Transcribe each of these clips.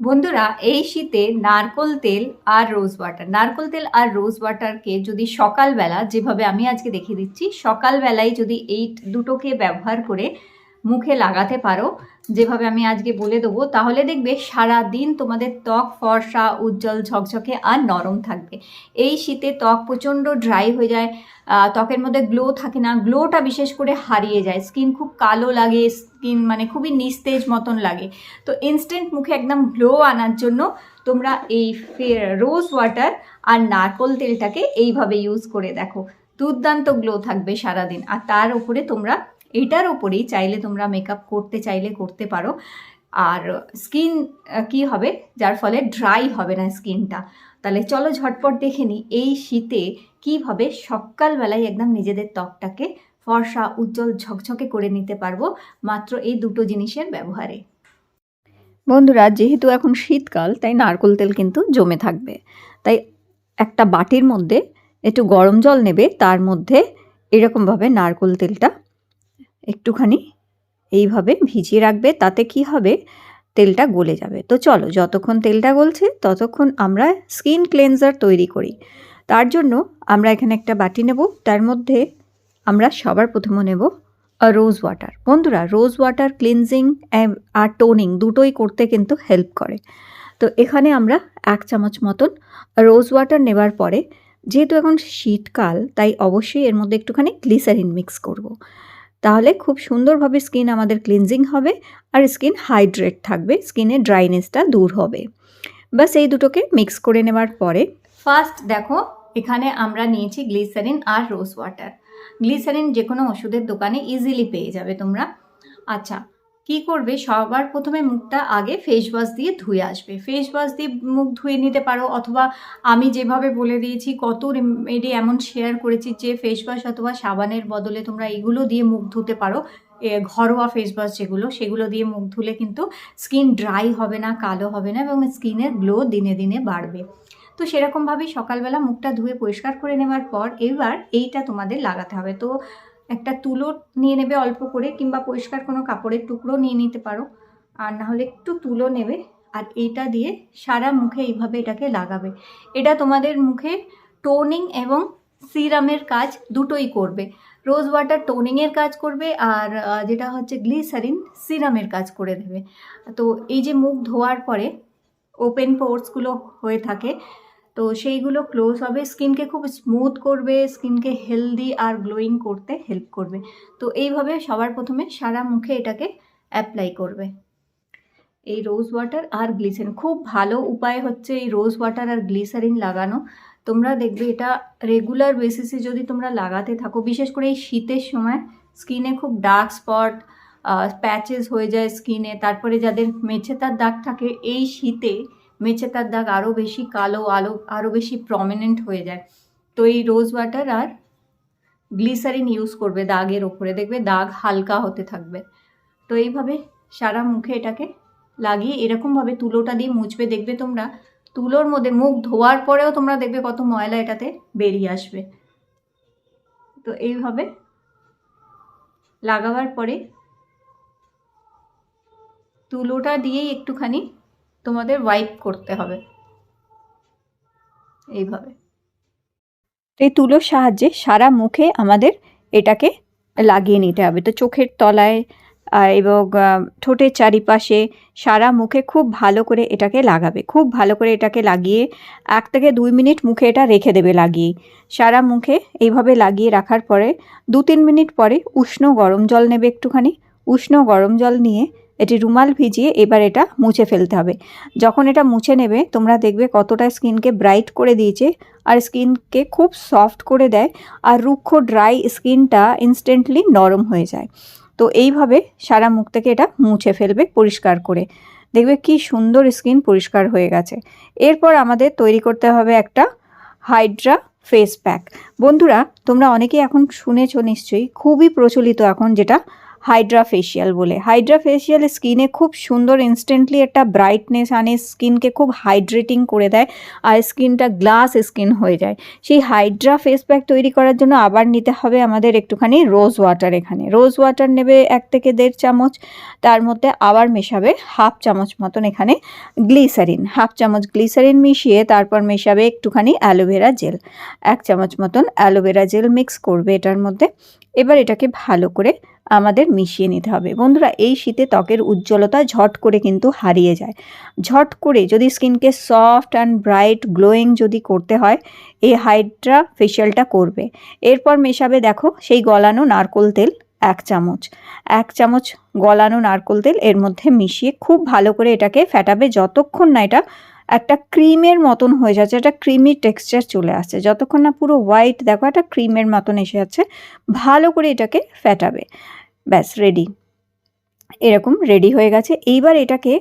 বন্ধুরা, এই শীতে নারকোল তেল আর রোজ ওয়াটার। নারকোল তেল আর রোজ ওয়াটারকে যদি সকালবেলা, যেভাবে আমি আজকে দেখিয়ে দিচ্ছি, সকালবেলায় যদি এই দুটোকে ব্যবহার করে মুখে লাগাতে পারো যেভাবে আমি আজকে বলে দেবো, তাহলে দেখবে সারা দিন তোমাদের ত্বক ফর্সা, উজ্জ্বল, ঝকঝকে আর নরম থাকবে। এই শীতে ত্বক প্রচণ্ড ড্রাই হয়ে যায় ত্বকের মধ্যে গ্লো থাকে না গ্লোটা বিশেষ করে হারিয়ে যায়। স্কিন খুব কালো লাগে স্কিন মানে খুবই নিস্তেজ মতন লাগে। তো ইনস্ট্যান্ট মুখে একদম গ্লো আনার জন্য তোমরা এই রোজ ওয়াটার আর নারকোল তেলটাকে এইভাবে ইউজ করে দেখো। দুর্দান্ত গ্লো থাকবে সারাদিন। আর তার উপরে তোমরা এটার ওপরেই চাইলে তোমরা মেকআপ করতে চাইলে করতে পারো। আর স্কিন কি হবে? যার ফলে ড্রাই হবে না স্কিনটা তাহলে চলো ঝটপট দেখে নিই, এই শীতে কীভাবে সকালবেলায় একদম নিজেদের ত্বকটাকে ফর্সা, উজ্জ্বল, ঝকঝকে করে নিতে পারব মাত্র এই দুটো জিনিসের ব্যবহারে। বন্ধুরা, যেহেতু এখন শীতকাল, তাই নারকোল তেল কিন্তু জমে থাকবে। তাই একটা বাটির মধ্যে একটু গরম জল নেবে, তার মধ্যে এরকমভাবে নারকোল তেলটা একটুখানি এইভাবে ভিজিয়ে রাখবে, তাতে কি হবে? তেলটা গলে যাবে। তো চলো, যতক্ষণ তেলটা গলছে, ততক্ষণ আমরা স্কিন ক্লেনজার তৈরি করি। তার জন্য আমরা এখানে একটা বাটি নেব, তার মধ্যে আমরা সবার প্রথমে নেব রোজ ওয়াটার। বন্ধুরা, রোজ ওয়াটার ক্লিনজিং আর টোনিং দুটোই করতে কিন্তু হেল্প করে। তো এখানে আমরা এক চামচ মতন রোজ ওয়াটার নেবার পরে, যেহেতু এখন শীতকাল, তাই অবশ্যই এর মধ্যে একটুখানি গ্লিসারিন মিক্স করব। তাহলে খুব সুন্দরভাবে স্কিন আমাদের ক্লিনজিং হবে আর স্কিন হাইড্রেট থাকবে স্কিনের ড্রাইনেসটা দূর হবে। বাস এই দুটোকে মিক্স করে নেওয়ার পরে ফার্স্ট দেখো, এখানে আমরা নিয়েছি গ্লিসারিন আর রোজ ওয়াটার। গ্লিসারিন যে কোনো ওষুধের দোকানে ইজিলি পেয়ে যাবে তোমরা। আচ্ছা কি করবে? সবার প্রথমে মুখটা আগে ফেস ওয়াশ দিয়ে ধুয়ে আসবে। ফেস ওয়াশ দিয়ে মুখ ধুয়ে নিতে পারো অথবা আমি যেভাবে বলে দিয়েছি, কত রেমেডি এমন শেয়ার করেছি যে ফেস ওয়াশ অথবা সাবানের বদলে তোমরা এগুলো দিয়ে মুখ ধুতে পারো। ঘরোয়া ফেস ওয়াশ যেগুলো, সেগুলো দিয়ে মুখ ধুলে কিন্তু স্কিন ড্রাই হবে না, কালো হবে না এবং স্কিনের গ্লো দিনে দিনে বাড়বে। তো সেরকমভাবেই সকালবেলা মুখটা ধুয়ে পরিষ্কার করে নেওয়ার পর এবার এইটা তোমাদের লাগাতে হবে। তো একটা তুলো নিয়ে নেবে অল্প করে, কিংবা পরিষ্কার কোনো কাপড়ের টুকরো নিয়ে নিতে পারো। আর না হলে একটু তুলো নেবে, আর এটা দিয়ে সারা মুখে এইভাবে এটাকে লাগাবে। এটা তোমাদের মুখে টোনিং এবং সিরামের কাজ দুটোই করবে। রোজ ওয়াটার টোনিংয়ের কাজ করবে, আর যেটা হচ্ছে গ্লিসারিন সিরামের কাজ করে দেবে। তো এই যে মুখ ধোয়ার পরে ওপেন পোর্সগুলো হয়ে থাকে তো সেইগুলো ক্লোজ হবে। স্কিনকে খুব স্মুথ করবে স্কিনকে হেলদি আর গ্লোয়িং করতে হেল্প করবে। তো এইভাবে সবার প্রথমে সারা মুখে এটাকে অ্যাপ্লাই করবে। এই রোজ ওয়াটার আর গ্লিসারিন খুব ভালো উপায় হচ্ছে এই রোজ ওয়াটার আর গ্লিসারিন লাগানো। তোমরা দেখবে এটা রেগুলার বেসিসে যদি তোমরা লাগাতে থাকো, বিশেষ করে এই শীতের সময় স্কিনে খুব ডার্ক স্পট প্যাচেস হয়ে যায় স্কিনে তারপরে যাদের মেছেতার দাগ থাকে, এই শীতে মেছেতার দাগ আরও বেশি কালো, আলো আরও বেশি প্রমিনেন্ট হয়ে যায়। তো এই রোজ ওয়াটার আর গ্লিসারিন ইউজ করবে দাগের ওপরে। দেখবে দাগ হালকা হতে থাকবে। তো এইভাবে সারা মুখে এটাকে লাগিয়ে এরকমভাবে তুলোটা দিয়ে মুছবে। দেখবে তোমরা তুলোর মধ্যে মুখ ধোয়ার পরেও তোমরা দেখবে কত ময়লা এটাতে বেরিয়ে আসবে। তো এইভাবে লাগাবার পরে তুলোটা দিয়েই একটুখানি তোমাদের ওয়াইপ করতে হবে। এইভাবে। এই তুলোর সাহায্যে সারা মুখে আমাদের এটাকে লাগিয়ে নিতে হবে। তো চোখের তলায় এবং ঠোঁটের চারিপাশে সারা মুখে খুব ভালো করে এটাকে লাগাবে। খুব ভালো করে এটাকে লাগিয়ে এক থেকে দুই মিনিট মুখে এটা রেখে দেবে লাগিয়ে। সারা মুখে এইভাবে লাগিয়ে রাখার পরে দু তিন মিনিট পরে উষ্ণ গরম জল নেবে একটুখানি। উষ্ণ গরম জল নিয়ে এটি রুমাল ভিজিয়ে এবার এটা মুছে ফেলতে হবে। যখন এটা মুছে নেবে, তোমরা দেখবে কতটা স্কিনকে ব্রাইট করে দিয়েছে আর স্কিনকে খুব সফট করে দেয় আর রুক্ষ ড্রাই স্কিনটা ইনস্ট্যান্টলি নরম হয়ে যায়। তো এইভাবে সারা মুখ থেকে এটা মুছে ফেলবে পরিষ্কার করে। দেখবে কি সুন্দর স্কিন পরিষ্কার হয়ে গেছে। এরপর আমাদের তৈরি করতে হবে একটা হাইড্রা ফেস প্যাক। বন্ধুরা, তোমরা অনেকেই এখন শুনেছো নিশ্চয়ই, খুবই প্রচলিত এখন যেটা হাইড্রা ফেশিয়াল বলে। হাইড্রা ফেশিয়াল স্কিনে খুব সুন্দর ইনস্ট্যান্টলি একটা ব্রাইটনেস আনে, স্কিনকে খুব হাইড্রেটিং করে দেয় আর স্কিনটা গ্লাস স্কিন হয়ে যায়। সেই হাইড্রা ফেস প্যাক তৈরি করার জন্য আবার নিতে হবে আমাদের একটুখানি রোজ ওয়াটার এখানে। রোজ ওয়াটার নেবে এক থেকে দেড় চামচ, তার মধ্যে আবার মেশাবে হাফ চামচ মতন এখানে গ্লিসারিন হাফ চামচ গ্লিসারিন মিশিয়ে তারপর মেশাবে একটুখানি অ্যালোভেরা জেল এক চামচ মতন অ্যালোভেরা জেল মিক্স করবে এটার মধ্যে। এবার এটাকে ভালো করে আমাদের মিশিয়ে নিতে হবে। বন্ধুরা, এই শীতে ত্বকের উজ্জ্বলতা ঝট করে কিন্তু হারিয়ে যায়। ঝট করে যদি স্কিনকে সফট অ্যান্ড ব্রাইট গ্লোয়িং যদি করতে হয়, এই হাইড্রা ফেশিয়ালটা করবে। এরপর মেশাবে দেখো, সেই গলানো নারকোল তেল এক চামচ। এক চামচ গলানো নারকোল তেল এর মধ্যে মিশিয়ে খুব ভালো করে এটাকে ফেটাবে যতক্ষণ না এটা একটা ক্রিমের মতন হয়ে যাচ্ছে, একটা ক্রিমি টেক্সচার চলে আসছে। যতক্ষণ না পুরো হোয়াইট, দেখো একটা ক্রিমের মতন এসে যাচ্ছে, ভালো করে এটাকে ফ্যাটাবে ব্যাস রেডি এরকম রেডি হয়ে গেছে। এইবার এটাকে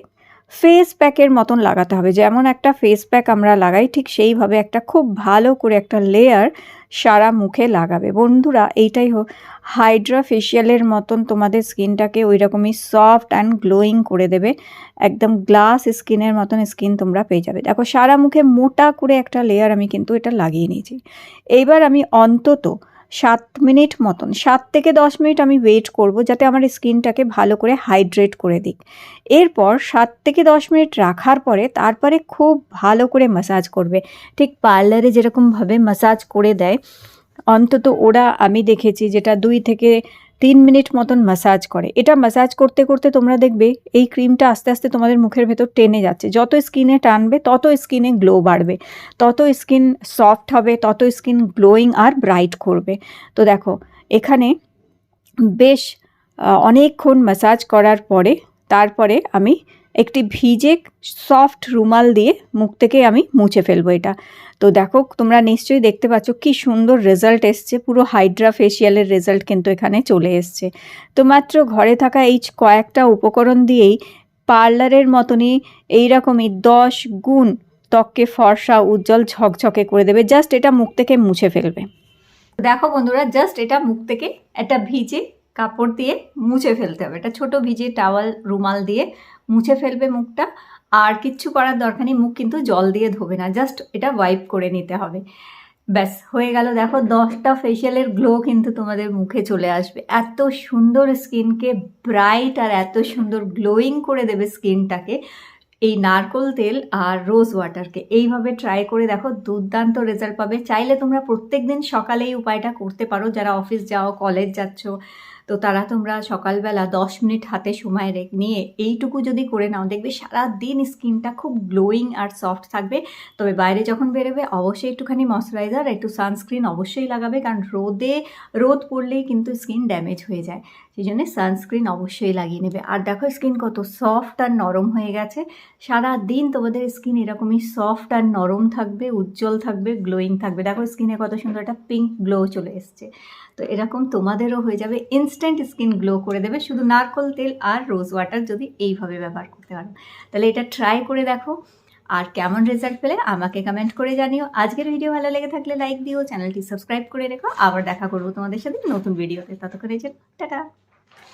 ফেস প্যাকের মতন লাগাতে হবে। যেমন একটা ফেস প্যাক আমরা লাগাই, ঠিক সেইভাবে একটা খুব ভালো করে একটা লেয়ার সারা মুখে লাগাবে। বন্ধুরা, এইটাই হোক হাইড্রা ফেশিয়ালের মতন তোমাদের স্কিনটাকে ওই রকমই সফট অ্যান্ড গ্লোয়িং করে দেবে। একদম গ্লাস স্কিনের মতন স্কিন তোমরা পেয়ে যাবে। দেখো, সারা মুখে মোটা করে একটা লেয়ার আমি কিন্তু এটা লাগিয়ে নিয়েছি। এইবার আমি অন্তত সাত মিনিট মতন, সাত থেকে দশ মিনিট আমি ওয়েট করব যাতে আমার স্কিনটাকে ভালো করে হাইড্রেট করে দিক। এরপর সাত থেকে দশ মিনিট রাখার পরে তারপরে খুব ভালো করে মাসাজ করবে। ঠিক পার্লারে যেরকমভাবে মাসাজ করে দেয়, অন্তত ওরা আমি দেখেছি যেটা দুই থেকে তিন মিনিট মতন ম্যাসাজ করে। এটা ম্যাসাজ করতে করতে তোমরা দেখবে এই ক্রিমটা আস্তে আস্তে তোমাদের মুখের ভেতর টেনে যাচ্ছে। যত স্কিনে টানবে, তত স্কিনে গ্লো বাড়বে। তত স্কিন সফট হবে, তত স্কিন গ্লোয়িং আর ব্রাইট করবে। তো দেখো, এখানে বেশ অনেকক্ষণ ম্যাসাজ করার পরে, তারপরে আমি একটি ভিজে সফট রুমাল দিয়ে মুখ থেকে আমি মুছে ফেলব এটা। তো দেখো, তোমরা নিশ্চয়ই দেখতে পাচ্ছ কি সুন্দর রেজাল্ট এসছে, পুরো হাইড্রা ফেশিয়ালের রেজাল্ট কিন্তু এখানে চলে এসছে। তো মাত্র ঘরে থাকা এই কয়েকটা উপকরণ দিয়েই পার্লারের মতনই এইরকমই দশ গুণ ত্বককে ফর্সা, উজ্জ্বল, ঝকঝকে করে দেবে। জাস্ট এটা মুখ থেকে মুছে ফেলবে। দেখো বন্ধুরা জাস্ট এটা মুখ থেকে একটা ভিজে কাপড় দিয়ে মুছে ফেলতে হবে। এটা ছোট ভিজে টাওয়াল রুমাল দিয়ে মুছে ফেলবে মুখটা। আর কিচ্ছু করার দরকার নেই, মুখ কিন্তু জল দিয়ে ধোবে না জাস্ট এটা ওয়াইপ করে নিতে হবে। ব্যাস, হয়ে গেল। দেখো, দশটা ফেশিয়ালের গ্লো কিন্তু তোমাদের মুখে চলে আসবে। এত সুন্দর স্কিনকে ব্রাইট আর এত সুন্দর গ্লোয়িং করে দেবে স্কিনটাকে এই নারকোল তেল আর রোজ ওয়াটারকে এইভাবে ট্রাই করে দেখো, দুর্দান্ত রেজাল্ট পাবে। চাইলে তোমরা প্রত্যেক দিন সকালে এই উপায়টা করতে পারো। যারা অফিস যাও কলেজ যাচ্ছ তো তারা তোমরা সকালবেলা দশ মিনিট হাতে সময় রেখ নিয়ে এইটুকু যদি করে নাও, দেখবে সারা দিন স্কিনটা খুব গ্লোয়িং আর সফট থাকবে। তবে বাইরে যখন বেরোবে, অবশ্যই একটুখানি ময়শ্চারাইজার একটু সানস্ক্রিন অবশ্যই লাগাবে, কারণ রোদে, রোদ পড়লেই কিন্তু স্কিন ড্যামেজ হয়ে যায়। সেই জন্য সানস্ক্রিন অবশ্যই লাগিয়ে নেবে। আর দেখো স্কিন কত সফট আর নরম হয়ে গেছে। সারা দিন তোমাদের স্কিন এরকমই সফট আর নরম থাকবে, উজ্জ্বল থাকবে, গ্লোয়িং থাকবে। দেখো স্কিনে কত সুন্দর একটা পিঙ্ক গ্লো চলে এসছে। তো এরকম তোমাদেরও হয়ে যাবে। ইনস্ট্যান্ট স্কিন গ্লো করে দেবে। শুধু নারকল তেল আর রোজ ওয়াটার যদি এইভাবে ব্যবহার করতে পারো। তাহলে এটা ট্রাই করে দেখো। আর কেমন রেজাল্ট পেলে আমাকে কমেন্ট করে জানিও। আজকের ভিডিও ভালো লেগে থাকলে লাইক দিও। চ্যানেলটি সাবস্ক্রাইব করে রেখো। আবার দেখা করব তোমাদের সাথে নতুন ভিডিওতে ততক্ষণে টাটা।